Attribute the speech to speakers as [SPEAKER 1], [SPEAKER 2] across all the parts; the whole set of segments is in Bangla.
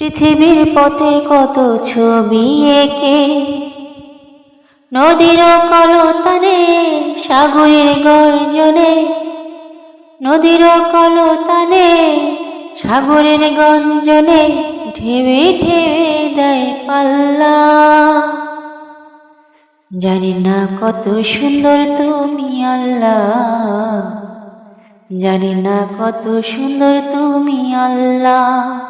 [SPEAKER 1] পৃথিবীর পথে কত ছবি একে? নদীর কলতানে সাগরের গর্জনে। নদীর কলতানে সাগরের গঞ্জনে ঢেবে ঢেবে দেয় পাল্লা। জানি না কত সুন্দর তুমি আল্লাহ। জানি না কত সুন্দর তুমি আল্লাহ।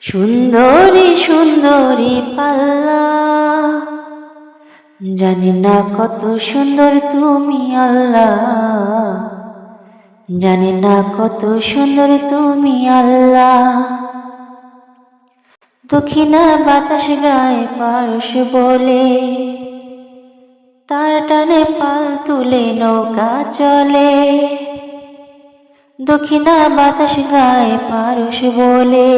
[SPEAKER 1] সুন্দরী সুন্দরী পাল্লা। জানি না কত সুন্দর তুমি আল্লাহ। জানি না কত সুন্দর তুমি আল্লাহ। দক্ষিণা বাতাস গায়ে পারস বলে। তার টানে পাল তুলে নৌকা চলে। দক্ষিণা বাতাস গায়ে পারস বলে।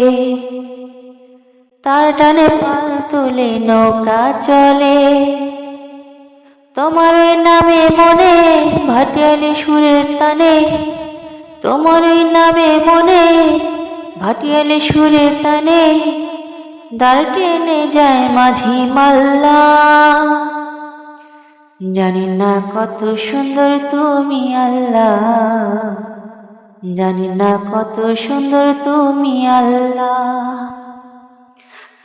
[SPEAKER 1] তার টানে পাল তুলে, নৌকা চলে। তোমার ওই নামে মনে ভাটিয়ালি সুরের তানে, তোমার ওই নামে মনে ভাটিয়ালি সুরের তানে। দাঁড় টেনে যায় মাঝি মাল্লা। জানি না কত সুন্দর তুমি আল্লাহ জানি না কত সুন্দর তুমি আল্লাহ